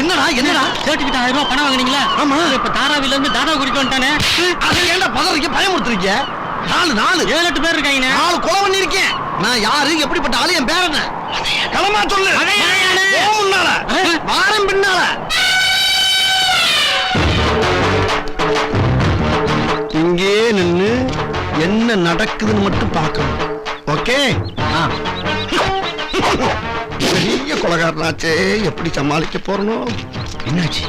என்னடா என்னடா? சேர்த்துக்கிட்ட ஆயிரம் ரூபாய் பணம் வாங்குனீங்களா? ஆமா. இப்ப தாராவில இருந்து தாதா குறிக்க வந்துட்டானே அதை ஏன்டா பதறீங்க பயமுறுத்துறீங்க? நாலு நாலு. ஏழு எட்டு பேர் இருக்காங்கண்ணே நாலு கொலை பண்ணிருக்கேன் நான் யாரு? எப்படிப்பட்ட ஆளு? என் பேர் என்ன? களமா சொல்லு. முன்னால. வாரம் பின்னால. இங்கே நின்னு என்ன நடக்குதுன்னு மட்டும் பார்க்கணும். ஓகே? பெரிய கொலகாரனாச்சே? எப்படி சமாளிக்க போறனோ? என்னாச்சு?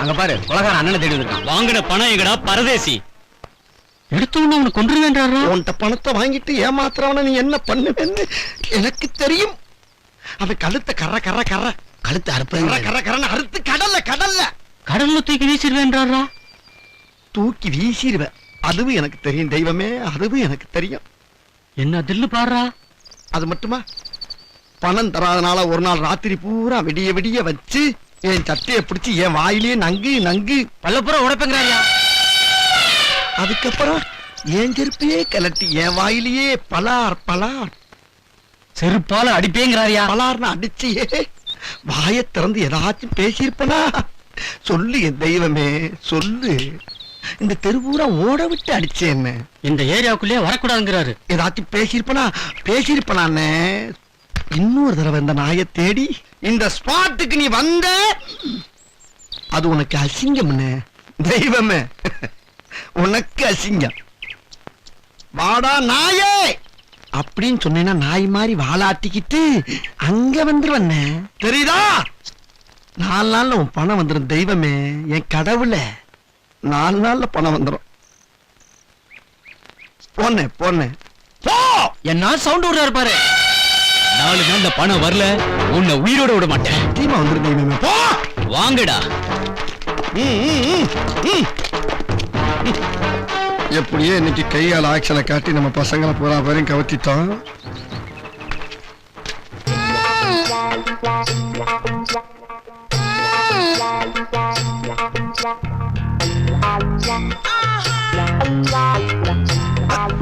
அங்க பாரு கொலகார அண்ணனை தேடி வந்திருக்கான். வாங்கின பணம் எங்கடா? பரதேசி. எடுத்த உடனே அவனை கொன்றுவேன்றாரா உன்கிட்ட பணத்தை வாங்கிட்டு ஏமாத்துறவன நீ என்ன பண்ணுவேன்னு எனக்கு தெரியும். அவன் கழுத்தை கர கர கர கழுத்து அறுப்பு கர கர கரன்னு அறுத்து கடல்ல கடல்ல. கடல்ல தூக்கி வீசிடுவேன்றாரா? தூக்கி வீசிடுவேன். அதுவும் எனக்கு தெரியும் தெய்வமே. அதுவும் எனக்கு தெரியும். என்ன தில்லு பாடுறா? அது மட்டுமா? பணம் தராதனால ஒரு நாள் ராத்திரி பூரா விடிய விடிய வச்சு என் சட்டையை பிடிச்சி என் வாயிலே நங்கு நங்கு. பல்லப்புற உடைப்பேங்கிறாரியா? அதுக்கப்புறம் என் செருப்பையே கலட்டி என் வாயிலேயே பலார் பலார். செருப்பால அடிப்பேங்கிறாரியா? பலார்னு அடிச்சியே வாயை திறந்து ஏதாச்சும் பேசியிருப்பனா? சொல்லு என் தெய்வமே சொல்லு. இந்த தெருவூரா ஓட விட்டு அடிச்சேன்னு. இந்த ஏரியாவுக்குள்ளே வரக்கூடாதுங்கிறாரு. ஏதாச்சும் பேசியிருப்பனா? பேசியிருப்பனானே இன்னொரு தடவை இந்த நாயை தேடி. இந்த ஸ்பாட்டுக்கு நீ வந்த அது உனக்கு அசிங்கம்னு. தெய்வமே உனக்கு அசிங்கம். வாடா நாயே! அப்படின்னு சொன்னேன்னா நாய் மாதிரி வாழாட்டிக்கிட்டு அங்க வந்துருவண்ணே. தெரியுதா? நாலு நாள்ல உன் பணம் வந்துடும் தெய்வமே என் கடவுள. நாலு நாள்ல பணம் வந்துடும் போன போன போ! என்ன சவுண்ட் விடுறாரு பாரு. நாலு நாள்ல பணம் வரல உன்னை உயிரோட விட மாட்டேன். டீமா தெய்வமே போ! வாங்கடா. எப்படியே இன்னைக்கு கையால் ஆக்ஷனை காட்டி நம்ம பசங்களை பூரா பேரையும் கவர்த்திட்டோம்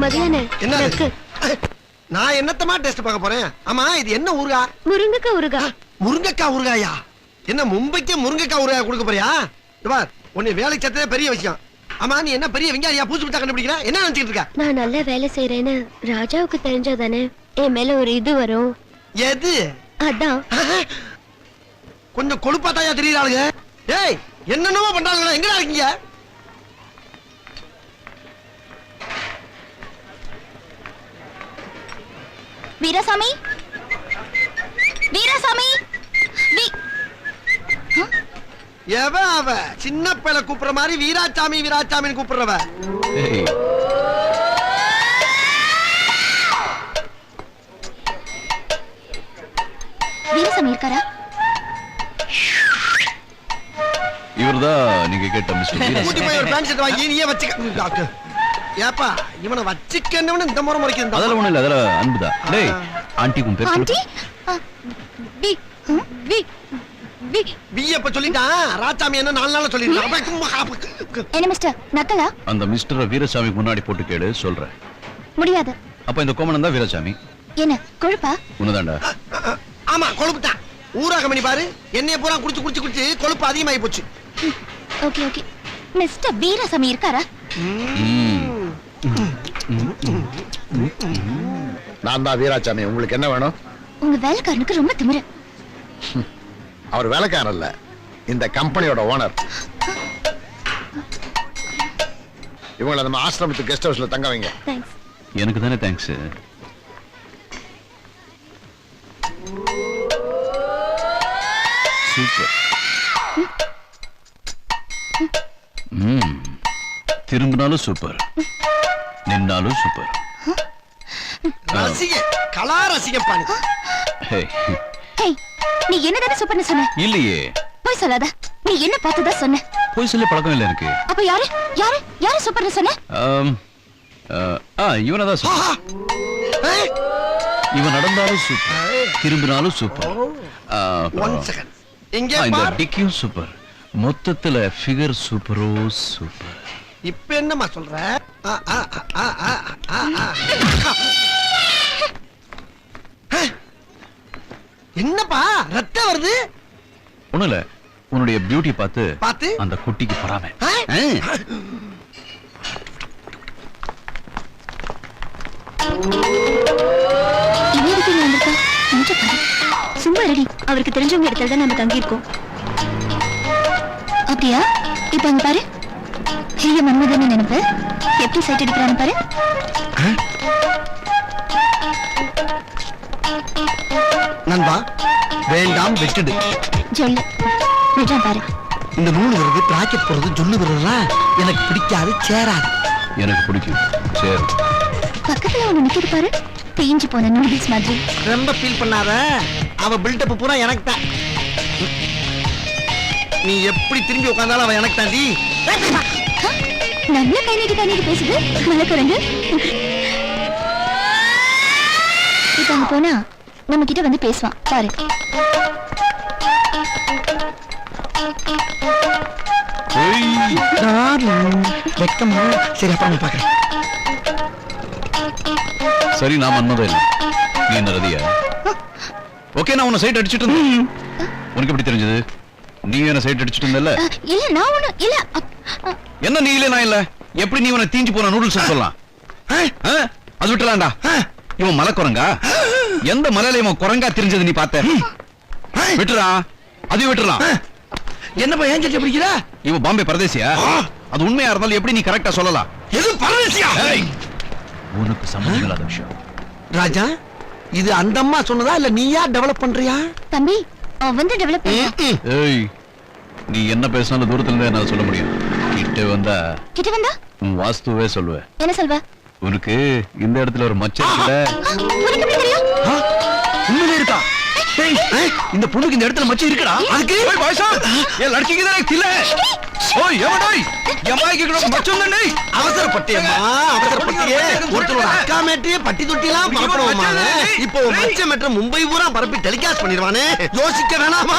மதியான என்ன. நான் என்னத்தமா டெஸ்ட் பார்க்க போறேன்? ஆமா இது என்ன ஊருகா முருங்கக்காய் ஊறுகா. முருங்கக்காய் ஊறுகாயா? என்ன மும்பைக்கு முருங்கக்காய் ஊறுகாய் கொடுக்க போறியா? பார் உன்னை வேலைக்கு சேர்த்ததே பெரிய விஷயம். ஆமா நீ என்ன பெரிய வெங்காயா பூச்சி விட்டா கண்டுபிடிக்கிற என்ன நினைச்சிட்டு இருக்க? நான் நல்ல வேலை செய்யறேன்னு ராஜாவுக்கு தெரிஞ்சாதானே என் மேல ஒரு இது வரும். எது? அதான். கொஞ்சம் கொழுப்பாத்தாயா தெரியுறாளுங்க டேய் என்னென்னமோ பண்றாங்களா எங்கடா இருக்கீங்க? வீரசாமி? வீரசாமி? வீ- எவ அவ? சின்ன பிள்ளை கூப்பிடுற மாதிரி வீராசாமி வீராசாமின்னு கூப்பிடுறவ. வீரசாமி இருக்காரா? இவர்தான் நீங்க கேட்ட மிஸ்டர் கூட்டி வீரசாமி போய் ஒரு பேண்ட் ஷர்ட் வாங்கி நீயே வச்சுக்க. டாக்டர். ஏப்பா இவனை வச்சுக்கன்னு இந்த முறை முறைக்கு அதெல்லாம் ஒண்ணும் இல்ல அதெல்லாம் அன்புதான். டேய் ஆண்டி உன் பேர் ஆண்டி? வி வி வி. வி எப்ப சொல்லிட்டான் ராசாமி என்ன நாலு நாள் சொல்லிட்டான் என்ன மிஸ்டர் நக்கலா? அந்த மிஸ்டர் வீரசாமிக்கு முன்னாடி போட்டு கேளு சொல்றேன். முடியாது. அப்ப இந்த கோமணம் தான் வீரசாமி. என்ன கொழுப்பா? உன்னதாண்டா ஆமா கொழுப்பு தான் ஊராக மணி பாரு என்னைய பூரா குடிச்சு குடிச்சு குடிச்சு கொழுப்பு அதிகமாகி போச்சு. Okay okay. மிஸ்டர் வீரசாமி இருக்காரா? நான் தான் வீராசாமி உங்களுக்கு என்ன வேணும்? உங்க வேலைக்காரனுக்கு ரொம்ப திமிரு. அவர் வேலைக்காரர் இல்ல. இந்த கம்பெனியோட ஓனர். இவங்களை நம்ம ஆசிரமத்து கெஸ்ட் ஹவுஸ்ல தங்க வைங்க. எனக்கு தானே தேங்க்ஸ் சூப்பர் திரும்பினாலும் சூப்பர் நின்னாலும் சூப்பர் ரசிக கலா ரசிகம் பாணி ஹே. ஹேய் நீ என்னதானே சூப்பர்னு சொன்ன? இல்லையே. போய் சொல்லாத. நீ என்ன பார்த்ததா சொன்ன? போய் சொல்ல பழக்கம் இல்லை எனக்கு. அப்ப யாரு? யாரு? யாரு சூப்பர்னு சொன்ன? ஆம், ஆ, ஆ இவனை தான் சொல்றேன். ஆஹா. ஏய், இவன் நடந்தாலும் சூப்பர் திரும்பினாலும் சூப்பர் ஆ, ஒன் செகண்ட் இங்கே ஆ, இந்த பார். டிக்கியும் சூப்பர் மொத்தத்துல ஃபிகர் சூப்பரோ சூப்பர் இப்ப என்னம்மா சொல்ற. என்னப்பா ரத்த வருது? ஒண்ணும் இல்ல உன்னுடைய பியூட்டி பார்த்து பார்த்து? அந்த குட்டிக்கு பொறாம. சும்மா ரெடி அவருக்கு தெரிஞ்சவங்க இடத்துல தான் நம்ம தங்கியிருக்கோம். அப்படியா? இப்ப அங்க பாரு. ஹேய மன்மதன் நினைப்பு? எப்படி சைட் அடிக்கிறான்னு பாரு. நண்பா வேண்டாம் விட்டுடு. சொல்லு. விடுறான் பாரு. இந்த நூல் வருது பிராக்கெட் போடுறது ஜொல்லு வருதுலாம் எனக்கு பிடிக்காது சேராது. எனக்கு பிடிக்கும். சரி பக்கத்துல ஒண்ணு நிக்குது பாரு. தேஞ்சு போன நூடுல்ஸ் மாதிரி. ரொம்ப ஃபீல் பண்ணாத. அவ பில்டப் பூரா எனக்கு தான். நீ எப்படி திரும்பி உட்கார்ந்தாலும் அவ எனக்கு தாண்டி? நல்ல கை நீட்டி கை நீட்டி பேசுது? மலக்குரங்கு இப்ப அங்க போனா நம்ம கிட்ட வந்து பேசுவான். பாரு. ஏய், வெக்கமா? சரி அப்புறம் பாக்குறேன். சரி நான் மன்மதன் இல்ல. நீ என்ன ரதியா ஓகே நான் உன்னை சைட் அடிச்சிட்டு இருந்தேன். உனக்கு எப்படி தெரிஞ்சது? நீ என்ன சைட் அடிச்சிட்டு இருந்தல அ, இல்ல நான் ஒண்ணு இல்ல என்ன நீ இல்ல நான் இல்ல? எப்படி நீ உன தீஞ்சு போன நூடுல்ஸ் சொல்லலாம்? அது விட்டுலாம்டா இவன் மலை குரங்கா எந்த மலையில இவன் குரங்கா தெரிஞ்சது நீ பார்த்த? விட்டுறா. அதையும் விட்டுறலாம். என்னப்பா ஏன் சட்டை பிடிக்கிற? இவன் பாம்பே பரதேசியா? அது உண்மையா இருந்தாலும் எப்படி நீ கரெக்டா சொல்லலாம்? எது பரதேசியா? உனக்கு சம்மந்தம் இல்லாத விஷயம். ராஜா இது அந்த அம்மா சொன்னதா இல்ல நீயா டெவலப் பண்றியா? தம்பி அவன் வந்து டெவலப் பண்ண ஏய் நீ என்ன பேசினாலும் தூரத்துல இருந்தே என்னால சொல்ல முடியும். கிட்ட வந்தா கிட்ட வந்தா? உன் வாஸ்துவே சொல்லுவேன் என்ன சொல்வ? உனக்கு இந்த இடத்துல ஒரு மச்சம் இருக்குல்ல? உண்மையிலே இருக்கா? இந்த பொண்ணுக்கு இந்த இடத்துல மச்சம் இருக்குடா? அதுக்கு? ஏ லड़की கிதர் இல்ல மும்பை பூரா பரப்பி டெலிகாஸ்ட் பண்ணிடுவானே. யோசிக்க வேணாமா?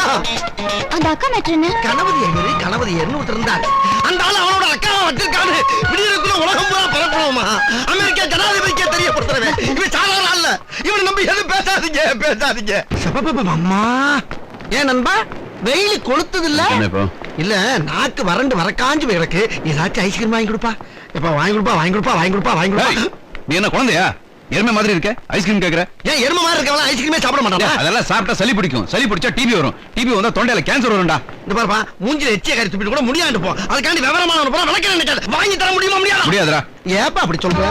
அந்த அக்கா மேட்ரு என்ன? கணபதி ஐயரு கணபதி ஐயர்னு ஒருத்தர் இருந்தாரு. அந்த ஆளு அவனோட அக்காவை வச்சிருக்காரு விடியலுக்குள்ள உலகம் பூரா பரப்பணுமா? அமெரிக்கா ஜனாதிபதிக்கே தெரியப்படுத்துறவன் இவன் சாதாரண இவனை நம்பி எதுவும் பேசாதீங்க பேசாதீங்க. அம்மா. ஏன் நண்பா? வெயில் கொளுத்தது இல்ல இப்போ? இல்ல நாக்கு வறண்டு வரக்காஞ்சு போய் கிடக்கு ஏதாச்சும் ஐஸ்கிரீம் வாங்கி கொடுப்பா. எப்ப வாங்கி கொடுப்பா வாங்கி கொடுப்பா வாங்கி கொடுப்பா வாங்கி கொடுப்பா. நீ என்ன குழந்தையா? எருமை மாதிரி இருக்க? ஐஸ்கிரீம் கேக்குற? ஏன் எரும மாதிரி இருக்கவங்க ஐஸ்கிரீமே சாப்பிட மாட்டானா ஏய், அதெல்லாம் சாப்பிட்டா சளி பிடிக்கும். சளி பிடிச்சா டிபி வரும். டிபி வந்தா தொண்டையில கேன்சர் வரும்டா. இந்த பாருப்பா மூஞ்சில எச்சிய கறி துப்பிட்டு கூட முடியாது போ. அதுக்காண்டி விவரமான போல விளக்க நினைக்காது வாங்கி தர முடியுமா முடியாது? முடியாதுடா. ஏப்பா அப்படி சொல்ற?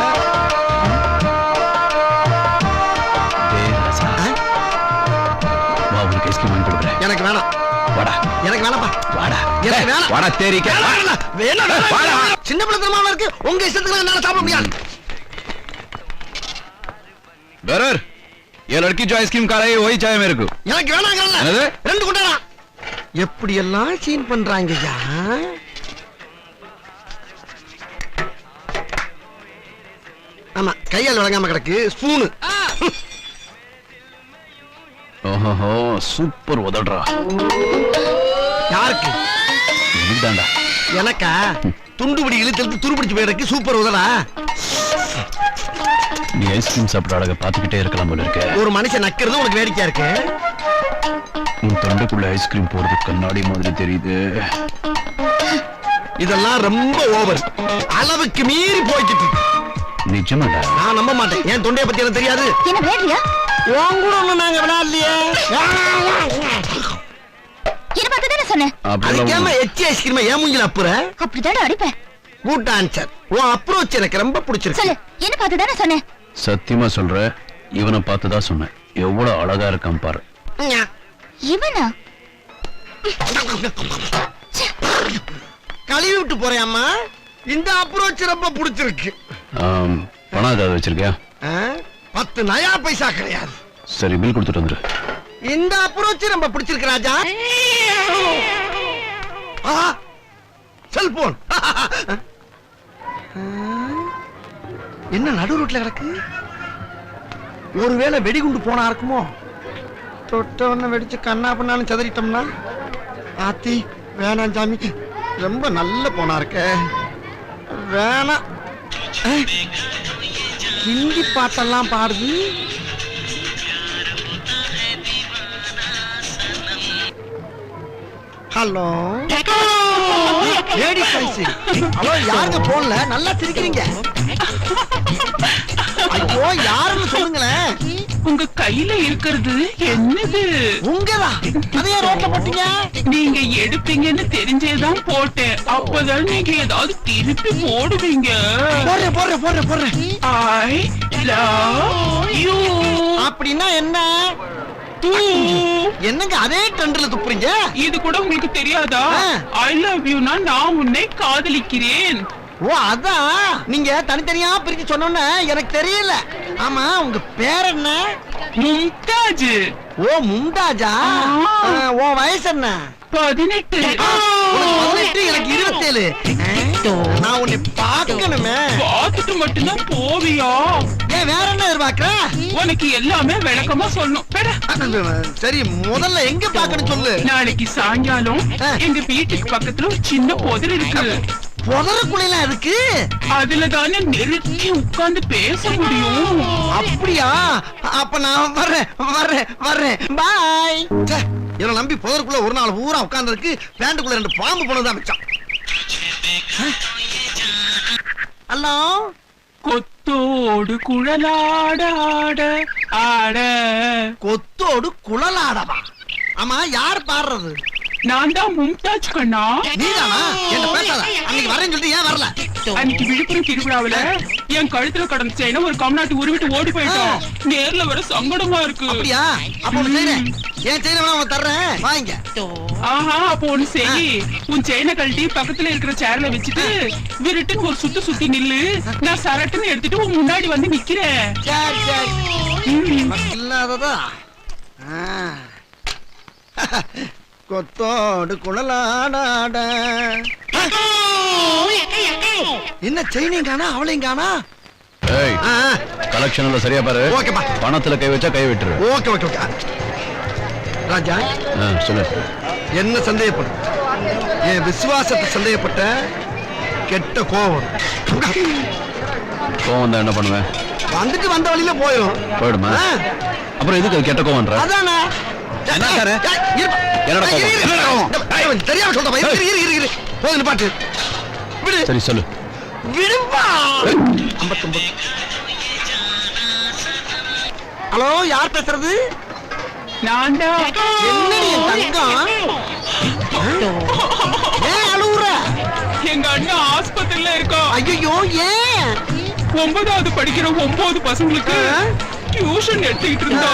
வேணாம். சின்ன பிள்ளைத்தனமா இருக்கு உங்க இஷ்டத்துக்கு என்னால சாப்பிட முடியாது बेरर ये लड़की जो आइसक्रीम खा रही है वही चाय मेरे को எனக்கு வேணாங்கல்ல என்னது? ரெண்டு கொண்டாடா எப்படி எல்லாம் சீன் பண்றாங்க ஐயா ஆமா கையால் விளங்காம கிடக்கு ஸ்பூனு ஓஹோ சூப்பர் உதடுறா யாருக்கு எனக்கு? தாண்டா எனக்கா துண்டுபிடி இழுத்து துருப்பிடிச்சு போயிருக்கு சூப்பர் உதடா. நீ ஐஸ்கிரீம் சாப்பிட்ற அழகை பார்த்துக்கிட்டே இருக்கலாம் போல இருக்க. ஒரு மனுஷன் நக்கிறது உனக்கு வேடிக்கையா இருக்கு? உன் தொண்டைக்குள்ள ஐஸ்கிரீம் போறது கண்ணாடி மாதிரி தெரியுது. இதெல்லாம் ரொம்ப ஓவர் அளவுக்கு மீறி போய்கிட்டு நிஜமாடா? நான் நம்ப மாட்டேன். என் தொண்டைய பத்தி எனக்கு தெரியாது. என்ன விளையாடுறியா உன் கூட ஒண்ணும் நாங்க விளையாடலையே. என்ன பார்த்து தானே சொன்னேன் அதுக்கேம அப்படியெல்லாம் எச்சி ஐஸ்கிரீம் ஏன் மூஞ்சில அப்புற? அப்படிதானே அடிப்பேன். குட் ஆன்சர் உன் அப்ரோச் எனக்கு ரொம்ப பிடிச்சிருக்கு. சொல்லு என்ன பார்த்து தானே சொன்னேன்? சத்தியமா சொல்ற இவனை பார்த்து தான் சொன்னேன். எவ்வளவு அழகா இருக்கான் பாரு. ஞா. இவனா? கழுவி விட்டு போறேம்மா இந்த அப்ரோச் ரொம்ப பிடிச்சிருக்கு. பணம் ஏதாவது வச்சிருக்கியா? பத்து நயா பைசா கிடையாது. சரி பில் கொடுத்துட்டு வந்துரு. இந்த அப்ரோச் ரொம்ப பிடிச்சிருக்கு ராஜா. செல்போன். என்ன நடு ரோட்ல கிடக்கு? ஒருவேளை வெடிகுண்டு போனா இருக்குமோ? தொட்டவன வெடிச்சு கண்ணா பண்ணாலும் சதறிட்டோம்னா? ஆத்தி வேணாம் சாமி. ரொம்ப நல்ல போனா இருக்க. வேணாம். ஹிந்தி பாட்டெல்லாம் பாடுது. ஹலோ? லேடி சைஸ் ஹலோ யாருங்க போன்ல நல்லா சிரிக்கிறீங்க. ஐயோ யாருன்னு சொல்லுங்களேன். உங்க கையில இருக்கிறது என்னது? உங்கதான் அதையே ரோட்ல போட்டீங்க? நீங்க எடுப்பீங்கன்னு தெரிஞ்சேதான் போட்டேன். அப்பதான் நீங்க ஏதாவது திருப்பி போடுவீங்க. போடுறேன் போடுறேன் போடுறேன் போடுறேன். ஐ லவ் யூ அப்படின்னா என்ன? என்னங்க அதே ட்ரெண்ட்ல துப்புறீங்க? இது கூட உங்களுக்கு தெரியாதா. ஐ லவ் யூனா நான் உன்னை காதலிக்கிறேன். ஓ அதான் நீங்க தனித்தனியா பிரிச்சு சொன்னோன்னு எனக்கு தெரியல. ஆமா உங்க பேர் என்ன? மும்தாஜ். ஓ மும்தாஜா? உன் வயசு என்ன? பதினெட்டு. எனக்கு இருபத்தேழு. நான் உன்னை பார்க்கணுமே. பார்த்துட்டு மட்டும்தான் போவியா? ஏன் வேற என்ன எதிர்பார்க்கற? உனக்கு எல்லாமே விளக்கமா சொல்லணும். பெட. சரி முதல்ல எங்க பார்க்கணும் சொல்லு. நாளைக்கு சாயங்காலம். எங்க வீட்டுக்கு பக்கத்துல ஒரு சின்ன புதர் இருக்கு. புதருக்குள்ள இருக்கு அதுல தானே நெருக்கி உட்கார்ந்து பேச முடியும். அப்படியா? அப்ப நான் வர்றேன் வர்றேன் வர்றேன். பாய். இவனை நம்பி புதருக்குள்ள ஒரு நாள் பூரா உட்கார்ந்ததுக்கு பேண்டுக்குள்ள ரெண்டு பாம்பு போனதான் மிச்சம். ஹலோ? கொத்தோடு குழலாட ஆட ஆட. கொத்தோடு குழலாடவா? ஆமா யார் பாடுறது? நான் தான் மும்தாஜ் கண்ணா. நீதானா? என்ன பேசாத. அன்னைக்கு வரேன்னு சொல்லிட்டு ஏன் வரல? அன்னைக்கு விழுப்புரம் திருவிழாவுல என் கழுத்துல கடந்த செயினை ஒரு கம்நாட்டு உருவிட்டு ஓடி போயிட்டான். நேர்ல வர சங்கடமா இருக்கு. அப்படியா? அப்ப ஒண்ணு செய்றேன். என் செயினை வேணா உனக்கு தர்றேன். வாங்க ஆஹா அப்போ ஒண்ணு செய். உன் செயினை கழட்டி பக்கத்துல இருக்கிற சேர்ல வச்சுட்டு விருட்டுன்னு ஒரு சுத்து சுத்தி நில்லு. நான் சரட்டுன்னு எடுத்துட்டு உன் முன்னாடி வந்து நிக்கிறேன். சரி சரி. இல்லாததா? ஆ. கொத்தோடு குழலாடாட என்ன செயினையும் காணா அவளையும் காணா ஏய் ஆ, கலெக்ஷன்ல சரியா பாரு. ஓகேப்பா பணத்துல கை வச்சா கை விட்டுரு. Okay okay okay. ராஜா சொல்லு. என்ன சந்தேகப்படும் என் விசுவாசத்தை சந்தேகப்பட்ட கெட்ட கோபம் கோவம் தான் என்ன பண்ணுவேன் வந்துட்டு வந்த வழியில போயிடும்? போயிடுமா. அப்புறம் எதுக்கு கெட்ட கோவம்ன்ற? அதானே. என்ன சாரு? என்னடா கோபம்? தெரியாம சொல்றப்பா இரு இரு இரு இரு. போதும் பாட்டு. விடு. சரி சொல்லு. விடுப்பா. ஐம்பத்தொன்பது ஹலோ யார் பேசுறது? நான் தான் என்னடி என் தங்கம்? ஏன் அழுவுற. எங்க அண்ணன் ஆஸ்பத்திரியில இருக்கா? ஐயோ ஏன்? ஒன்பதாவது படிக்கிற ஒன்பது பசங்களுக்கு? டியூஷன் எடுத்துக்கிட்டு இருந்தா?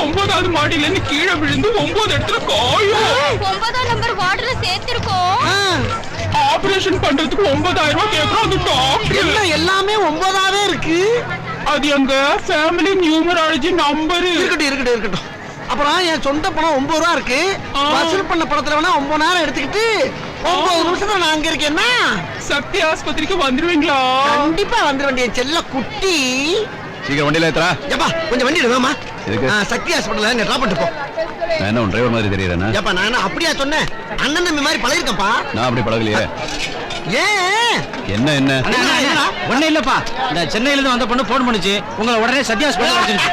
ஒன்பதாவது மாடியில இருந்து கீழே விழுந்து ஒன்பது இடத்துல காயம். ஒன்பதாம் நம்பர் வார்டுல சேர்த்திருக்கோம். ஆ, ஆபரேஷன் பண்றதுக்கு ஒன்பதாயிரம் ரூபாய் கேக்குறோம். அந்த டாக்டர் எல்லாமே ஒன்பதாவே இருக்கு? அது எங்க ஃபேமிலி நியூமராலஜி நம்பரு இருக்கட்டும் இருக்கட்டும் இருக்கட்டும். அப்புறம் என் சொந்த பணம் ஒன்பது ரூபா இருக்கு. வசூல் பண்ண பணத்துல வேணா ஒன்பது நேரம் எடுத்துக்கிட்டு ஒன்பது நிமிஷத்துல நான் அங்க இருக்கேன்னா? சக்தி ஆஸ்பத்திரிக்கு வந்துருவீங்களா? கண்டிப்பா வந்துட வேண்டிய செல்ல குட்டி. சீக்கிரம் வண்டியில ஏத்துறா. ஏப்பா கொஞ்சம் வண்டி எடுவாமா எதுக்கு? சக்தி ஹாஸ்பிட்டல்ல இங்க டிராப் பண்ணிட்டு போ. நான் என்ன உன் டிரைவர் மாதிரி தெரியறேன்னா ஏப்பா நான் என்ன அப்படியா சொன்னேன்? அண்ணன் தம்பி மாதிரி பழகிருக்கப்பா. நான் அப்படி பழகலையே. ஏன்? என்ன என்ன? என்னடா, என்னடா? ஒண்ணு இல்லப்பா. இந்த சென்னையில இருந்து வந்த பொண்ணு போன் பண்ணுச்சு. உங்களை உடனே சத்யா ஹாஸ்பிட்டல் வச்சிருச்சு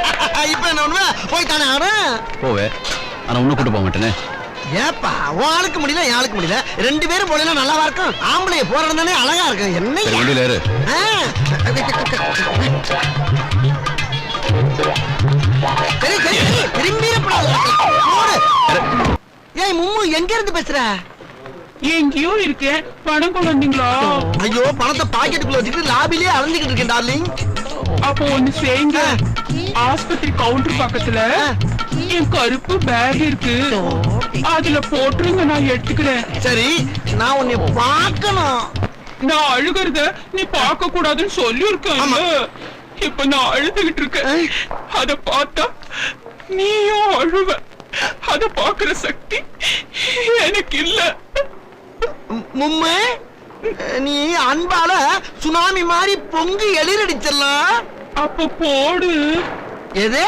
இப்ப என்ன ஒண்ணு போய் தானே ஆடும் போவே. ஆனா ஒண்ணு கூட்டு போக மாட்டேனே. ஏப்பா உன் ஆளுக்கு முடியல என் ஆளுக்கு முடியல. ரெண்டு பேரும் போனா நல்லாவா இருக்கும்? ஆம்பளை போறது தானே அழகா இருக்கும். சரி என்ன வண்டியில ஏறு. ஏய் மும்மு எங்க இருந்து பேசுற? எங்கேயோ இருக்கேன் பணம் கொண்டு வந்தீங்களா? ஐயோ பணத்தை பாக்கெட்டுக்குள்ள வச்சுக்கிட்டு லாபிலே அலைஞ்சுக்கிட்டு இருக்கேன் டார்லிங். அப்போ ஒண்ணு செய்யுங்க. ஆஸ்பத்திரி கவுண்டர் பக்கத்துல என் கருப்பு பேக் இருக்கு. அதுல போட்டுருங்க நான் எடுத்துக்கிறேன். சரி நான் உன்னை பார்க்கணும். நான் அழுகிறத நீ பார்க்க கூடாதுன்னு சொல்லி ஆமா. இப்ப நான் அழுதுகிட்டு இருக்கேன். அத பார்த்தா நீயும் அழுவ. அத பாக்குற சக்தி எனக்கு இல்ல. மும்மு நீ அன்பால சுனாமி மாதிரி பொங்கி எழிலடிச்சிடலாம் அப்ப போடு. எது?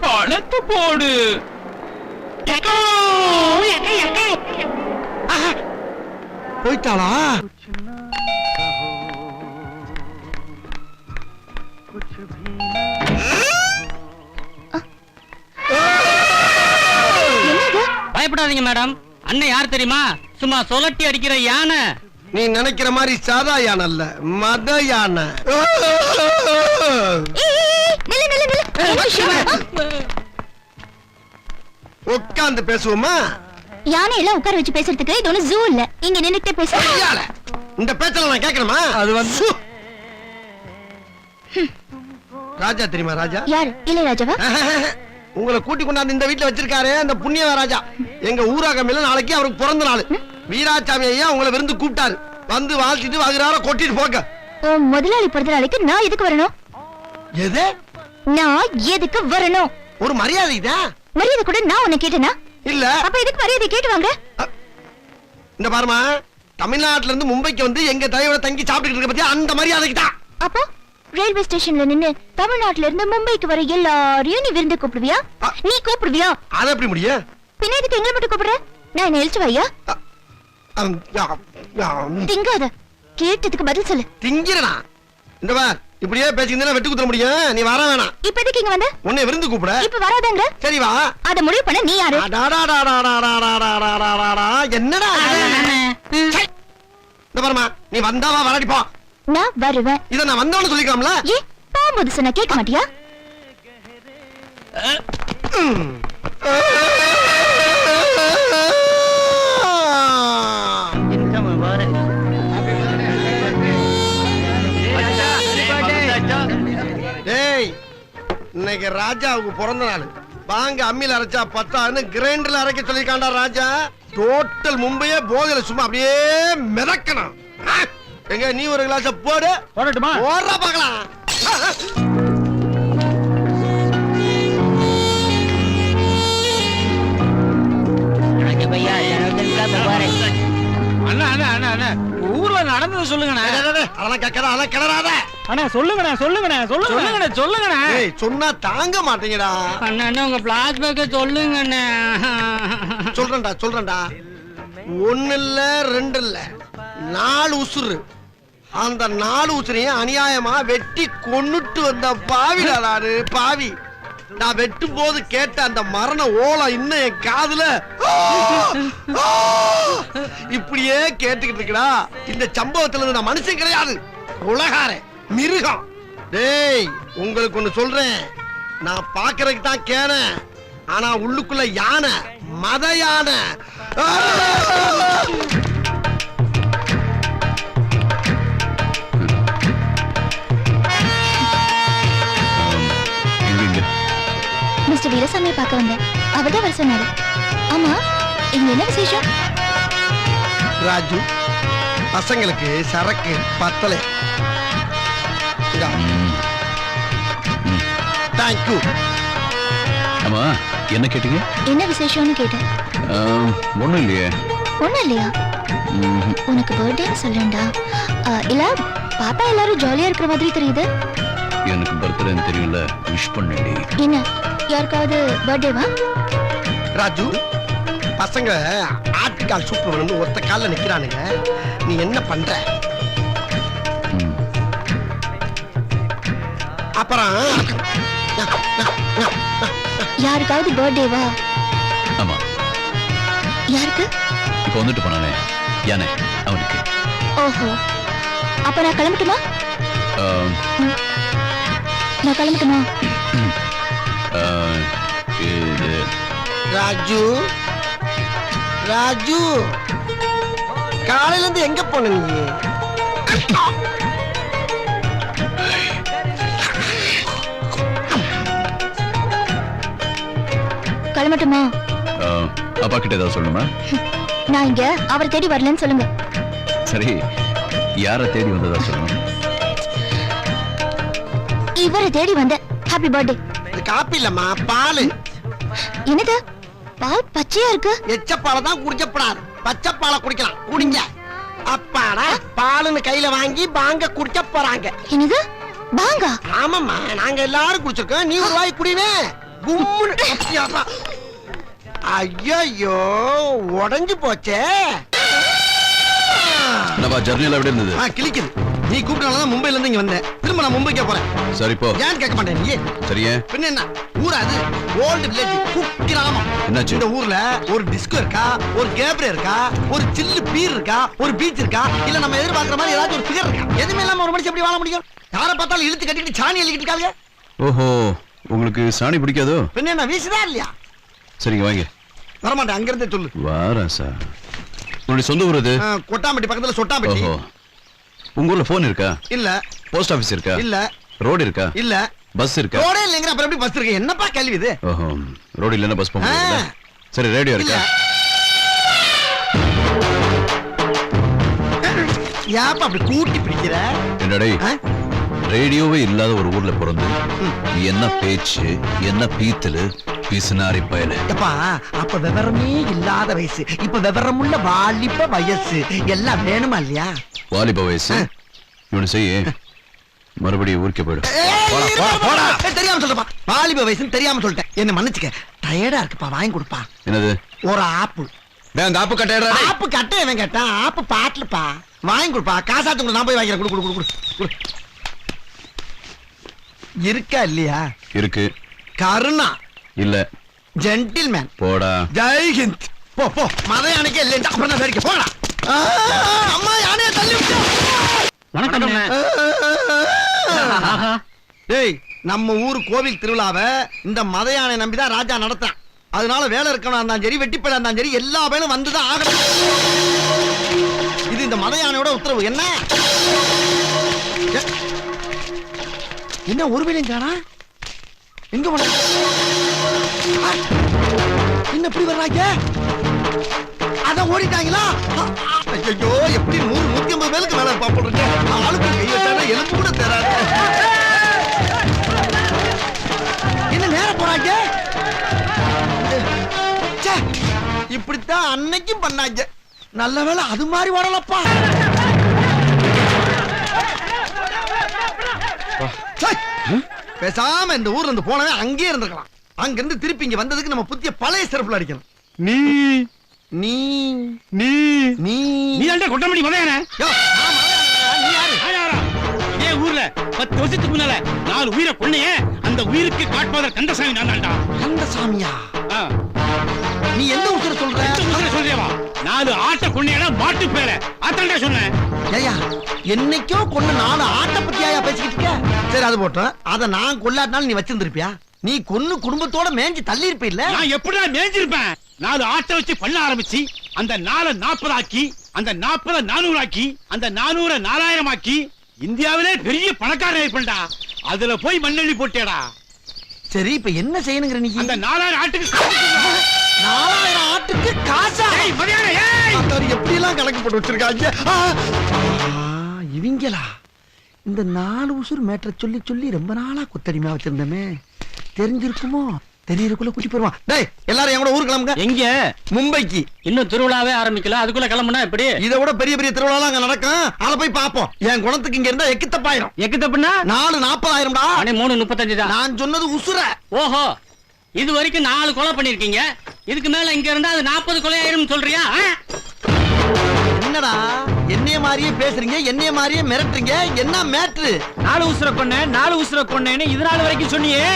பணத்தை போடு. ஆஹா. பயப்படாதீங்க மேடம். அண்ணன் யார் தெரியுமா? சும்மா சொலட்டி அடிக்கிற யானை. நீ நினைக்கிற மாதிரி சாதா யானை அல்ல மத யானை? உட்கார்ந்து பேசுவோமா? யானை எல்லாம் உட்கார வச்சு பேசுறதுக்கு இது ஒண்ணு ஜூ இல்ல. இங்க நின்னுட்டே பேச இந்த பேச்சல நான் கேட்கணுமா? அது வந்து ராஜா தெரியுமா ராஜா? யாரு? இளையராஜாவா உங்களை கூட்டி கொண்டாந்து இந்த வீட்டுல வச்சிருக்காரு அந்த புண்ணிய ராஜா. எங்க ஊராகமில்ல நாளைக்கு அவருக்கு பிறந்த நாள். வீராசாமி ஐயா உங்களை விருந்து கூப்பிட்டாரு. வந்து வாழ்த்திட்டு வகுறார கொட்டிட்டு போங்க. உன் முதலாளி பிறந்த நாளைக்கு நான் எதுக்கு வரணும்? எது? நான் எதுக்கு வரணும்? ஒரு மரியாதை தான் மரியாதை கூட நான் உன்னை கேட்டேனா? இல்ல. அப்ப எதுக்கு மரியாதை கேட்டு வாங்க? இந்த பாருமா தமிழ்நாட்டுல இருந்து மும்பைக்கு வந்து எங்க தலைவரை தங்கி சாப்பிட்டுட்டு இருக்க பத்தியா அந்த மரியாதைக்கு தான். அப்போ? ரயில்வே ஸ்டேஷன்ல நின்னு தமிழ்நாட்டுல இருந்து மும்பைக்கு வர எல்லாரையும் நீ விருந்து கூப்பிடுவியா நீ கூப்பிடுவியா அத எப்படி முடிய பின்ன இதுக்கு எங்களை மட்டும் கூப்பிடுற நான் என்ன எழுச்சு வையா திங்காத கேட்டதுக்கு பதில் சொல்லு திங்கிறனா இந்த வா இப்படியே பேசிக்கிட்டு வெட்டு குத்துற முடியும் நீ வர வேணாம் இப்ப எதுக்கு இங்க வந்த உன்னை விருந்து கூப்பிட இப்ப வராதங்க சரி வா அத முடிவு பண்ண நீ யாரு என்னடா இந்த பாருமா நீ வந்தாவா வரடி போ நான் வருவேன். இத நான் வந்தவனு சொல்லிக்கலாம்ல? ஏ போகும்போது சொன்னா கேட்க மாட்டியா? டேய் இன்னைக்கு ராஜாவுக்கு பிறந்த நாள். வாங்க அம்மில அரைச்சா பத்தான்னு கிரைண்டர்ல அரைக்க சொல்லிருக்காண்டா ராஜா. டோட்டல் மும்பையே போகல சும்மா அப்படியே மிதக்கணும்? எங்க நீ ஒரு கிளாஸ் போடு. போடட்டுமா? ஓடுறா பார்க்கலாம். அண்ணா அண்ணா அண்ணா அண்ணா. ஊர்ல நடந்தது சொல்லுங்கண்ணா. அதெல்லாம் கேட்காத அதெல்லாம் கிளறாத. அண்ணா சொல்லுங்கண்ணா சொல்லுங்கண்ணா சொல்லுங்கண்ணா. சொல்லுங்கண்ணா ஏய் சொன்னா தாங்க மாட்டீங்கடா. அண்ணா அண்ணா உங்க பிளாஷ்பேக்க சொல்லுங்கண்ணா. சொல்றேன்டா சொல்றேன்டா. ஒண்ணு இல்ல ரெண்டு இல்ல நாலு உசுறு. அந்த நாலு உசுரையும் அநியாயமா வெட்டி கொன்னுட்டு வந்த பாவிடா நானு பாவி. நான் வெட்டும் போது கேட்ட அந்த மரண ஓலம் இன்னும் என் காதுல. இப்படியே கேட்டுக்கிட்டு இருக்கடா. இந்த சம்பவத்துல இருந்து நான் மனுஷன் கிடையாது. உலகாரே மிருகம். டேய் உங்களுக்கு ஒண்ணு சொல்றேன். நான் பாக்குறதுக்கு தான் கேன. ஆனா உள்ளுக்குள்ள யானை மத யானை. மிஸ்டர் வீரசாமியை பார்க்க வந்தேன். அவர்தான் வர சொன்னாரு. ஆமா இங்க என்ன விசேஷம்? ராஜு பசங்களுக்கு சரக்கு பத்தலை. தேங்க்யூ ஆமா என்ன கேட்டீங்க? என்ன விசேஷம்னு கேட்டேன். ஒண்ணும் இல்லையே. ஒண்ணும் இல்லையா. உனக்கு பர்த்டேன்னு சொல்லேன்டா ஆ, இல்ல பாப்பா எல்லாரும் ஜாலியா இருக்கிற மாதிரி தெரியுது. எனக்கு பர்த்டேன்னு தெரியல விஷ் பண்ணி என்ன? யாருக்காவது பர்த்டேவா ராஜு பசங்க ஆட்டுக்கால் சூப்பு வேணும்னு ஒத்த கால்ல நிக்கிறானுங்க. நீ என்ன பண்ற? அப்புறம் யாருக்காவது பர்த்டேவா ஆமா. யாருக்கு? இப்போ வந்துட்டு போனானே. யானை அவனுக்கு. ஓஹோ. அப்ப நான் கிளம்பட்டுமா? நான் கிளம்பட்டுமா? இது ராஜு. ராஜு. காலையில இருந்து எங்க போன நீ? கிளம்பட்டுமா? அப்பா கிட்ட ஏதாவது சொல்லணுமா? நான் இங்க அவரை தேடி வரலன்னு சொல்லுங்க. சரி யாரை தேடி வந்ததா சொல்லணும்? இவரை தேடி வந்தேன் ஹாப்பி பர்த்டே காப்பி இல்லம்மா பால். என்னது? பால் பச்சையா இருக்கு? எச்சப்பாலை தான் குடிக்கப்படாது பச்சைப்பாலை குடிக்கலாம். குடிங்க. அப்பாடா பாலுன்னு கையில வாங்கி பாங்க குடிக்க போறாங்க. என்னது? பாங்கா? ஆமாம்மா நாங்க எல்லாரும் குடிச்சிருக்கோம். நீ ஒரு வாய் குடிவே. கும்முன்னு. ஐயையோ உடைஞ்சு போச்சே. என்னப்பா ஜர்னியில் எப்படி இருந்தது? ஆ, நீ கூப்பிட்டனாலதான் மும்பைல இருந்து இங்க வந்தேன். திரும்ப நான் மும்பைக்கே போறேன். சரி போ. ஏன் கேட்க மாட்டேன் நீ சரியே பின்ன என்ன? ஊரா அது? ஓல்டு வில்லேஜ் குக்கிராமம் என்னாச்சு? இந்த ஊர்ல ஒரு டிஸ்கோ இருக்கா? ஒரு கேப்ரே இருக்கா? ஒரு சில்லு பீர் இருக்கா? ஒரு பீச் இருக்கா? இல்ல நம்ம எதிர்பார்க்கிற மாதிரி ஏதாச்சும் ஒரு ஃபிகர் இருக்கா? எதுவுமே இல்லாம ஒரு மனுஷன் எப்படி வாழ முடியும்? யாரை பார்த்தாலும் இழுத்து கட்டிக்கிட்டு சாணி எழுதிக்கிட்டு இருக்காங்க ஓஹோ உங்களுக்கு சாணி பிடிக்காதோ? பின்ன என்ன வீசுதா இல்லையா? சரிங்க வாங்க. வரமாட்டேன் அங்க இருந்தே சொல்லு. வாரா சார். உங்களுடைய சொந்த ஊர் ஆ, கொட்டாம்பட்டி பக்கத்துல சொட்டாம்பட்டி. உங்க ஊர்ல போன் இருக்கா? இல்ல. போஸ்ட் ஆபீஸ் இருக்கா? இல்ல. ரோடு இருக்கா? இல்ல. பஸ் இருக்கா? ரோடே இல்லைங்கிற அப்புறம் எப்படி பஸ் இருக்கு? என்னப்பா கேள்வி இது? ஓஹோ ரோடு இல்லைன்னா பஸ் போக முடியாதுல்ல? ஆ. சரி ரேடியோ இருக்கா? ஏப்பா அப்படி கூட்டி பிடிக்கிற? என்னடே? ரேடியோவே இல்லாத ஒரு ஊர்ல பிறந்து. என்ன பேச்சு என்ன பீத்தலு பிசுனாரி பயலு எப்பா அப்ப விவரமே இல்லாத வயசு. இப்ப விவரமுள்ள வாலிப வயசு. எல்லாம் வேணுமா இல்லையா? வாலிப வயசு? இவனு செய்ய. மறுபடியும் ஊருக்கே போயிடு. ஏய், போடா, இருப்பா, போடா, போடா. ஏய், தெரியாம சொல்றப்பா. வாலிப வயசுன்னு தெரியாம சொல்லிட்டேன். என்ன மன்னிச்சுக்க. டயர்டா இருக்குப்பா வாங்கி கொடுப்பா. என்னது? ஒரு ஆப்பு. டேய், அந்த ஆப்பு கட்டையடா ஆப்பு கட்ட இவன் கேட்டான் ஆப்பு பாட்டுலப்பா. வாங்கி கொடுப்பா. காசாத்து நான் போய் வாங்கிறேன் குடு குடு குடு. இருக்கா இல்லையா? இருக்கு. கருணா. இல்ல. ஜென்டில்மேன் போடா. ஜெய் ஹிந்த். போ போ. மத யானைக்கே இல்லைன்ட்டு அப்புறம் தான் வேடிக்கை போடா. அம்மா யானையை தள்ளி விட்டா வணக்கம் டேய் நம்ம ஊர் கோவில் திருவிழாவை இந்த மத யானை நம்பிதான் ராஜா நடத்தான் அதனால வேலை இருக்கணும் இருந்தாலும் சரி வெட்டிப்படா இருந்தாலும் சரி எல்லா வேலும் வந்துதான் ஆகணும். இது இந்த மத யானையோட உத்தரவு. என்ன? என்ன ஒரு வேலையும் காணா? எங்க போன? என்ன இப்படி வர்றாங்க? அதான் ஓடிட்டாங்களா? ஐயோ எப்படி நூறு நூத்தி ஐம்பது பேருக்கு மேல பாப்படுறீங்க ஆளுக்கு கை வச்சாங்க எலும்பு கூட தராது என்ன நேரம் போறாங்க? இப்படித்தான் அன்னைக்கும் பண்ணாங்க. நல்ல வேளை அது மாதிரி வரலப்பா பேசாம இந்த ஊர்ல இருந்து போனவன் அங்கேயே இருந்திருக்கலாம். அங்க இருந்து திருப்பி இங்க வந்ததுக்கு நம்ம புத்திய பழைய சிறப்புல அடிக்கணும். நீ. நீ. நீ. நீ. நீ தான்? கொட்டமடி மலையானே இதே ஊர்ல பத்து வருஷத்துக்கு முன்னால நாலு உயிரை கொன்னையே அந்த உயிருக்கு காட்பாதர் கந்தசாமி நான் தான்டா கந்தசாமியா? நீ எந்த ஊர்ல சொல்ற? சொல்றியவா நாலு ஆட்டை கொன்னையடா மாட்டு பேர. அத்தான்டா சொன்னேன். ஏய்யா என்னைக்கோ கொண்டு நாலு ஆட்டை பத்தியாயா பேசிக்கிட்டு இருக்க? சரி அது போட்டோம். அத நான் கொல்லாட்டினாலும் நீ வச்சிருந்திருப்பியா? நீ கொன்னு குடும்பத்தோட மேஞ்சி தள்ளி இருப்பில்ல நான் எப்படிடா மேய்ஞ்சிருப்பேன் நாலு ஆட்டை வச்சு பண்ண ஆரம்பிச்சு அந்த நாலை நாற்பது ஆக்கி அந்த நாற்பத நானூறு ஆக்கி அந்த நானூற நாலாயிரம் ஆக்கி இந்தியாவிலே பெரிய பணக்காரன் ஆயிப்பண்டா அதுல போய் மண்ணெண்ணி போட்டேடா. சரி இப்ப என்ன செய்யணுங்கிற நீ? அந்த நாலாயிரம் ஆட்டுக்கு. நாலாயிரம் ஆட்டுக்கு காசா! எப்படி எல்லாம் கணக்கு போட்டு வச்சிருக்காங்க? இவங்களா? இந்த நாலு உசுர் மேட்டரை சொல்லி சொல்லி ரொம்ப நாளா கொத்தடிமையா வச்சிருந்தமே. தெரிஞ்சிருக்குமோ? தெரியறதுக்குள்ள குட்டி போயிருவான். டேய் எல்லாரும் என் கூட ஊருக்கு கிளம்புங்க. எங்க? மும்பைக்கு. இன்னும் திருவிழாவே ஆரம்பிக்கல. அதுக்குள்ள கிளம்புனா எப்படி? இதை விட பெரிய பெரிய திருவிழா அங்க நடக்கும். அத போய் பாப்போம் என் குணத்துக்கு இங்க இருந்தா எக்கு தப்பாயிரும் எக்கு தப்புனா நாலு நாற்பதாயிரம்டா மணி மூணு முப்பத்தஞ்சு தான். நான் சொன்னது உசுர. ஓஹோ. இது வரைக்கும் நாலு கொலை பண்ணிருக்கீங்க இதுக்கு மேல இங்க இருந்தா அது நாற்பது கொலை ஆயிரும் சொல்றியா? என்னடா? என்னைய மாதிரியே பேசுறீங்க? என்னைய மாதிரியே மிரட்டுறீங்க? என்ன மேட்ரு? நாலு உசுர கொன்ன நாலு உசுர கொன்னேன்னு இது நாள் வரைக்கும் சொன்னியே.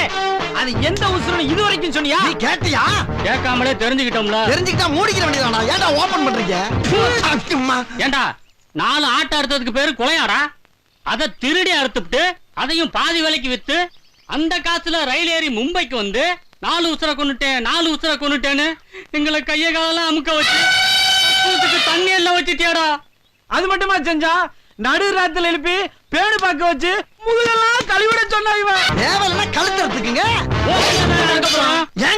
அது எந்த உசுரன்னு இது வரைக்கும் சொன்னியா? நீ கேட்டியா? கேட்காமலே தெரிஞ்சுக்கிட்டோம்ல. தெரிஞ்சுக்கிட்டா மூடிக்கிற வேண்டியதாடா ஏன்டா ஓபன் பண்றீங்க? அம்மா. ஏண்டா நாலு ஆட்டை அறுத்ததுக்கு பேரு கொலையாடா? அத திருடி அறுத்துட்டு அதையும் பாதி விலைக்கு வித்து அந்த காசுல ரயில் ஏறி மும்பைக்கு வந்து நாலு உசுர கொண்டுட்டேன் நாலு உசுர கொண்டுட்டேன்னு எங்களை கைய காலெல்லாம் அமுக்க வச்சு தண்ணி எல்லாம் வச்சுட்டியாடா? அது மட்டுமா செஞ்சா? நடு ராத்துல எழுப்பி பேடு பார்க்க வச்சு முதுகெல்லாம் கழுவிட சொன்னா இவன் தேவையில்லைன்னா கழுத்து எடுத்துக்குங்க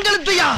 கழுத்துயா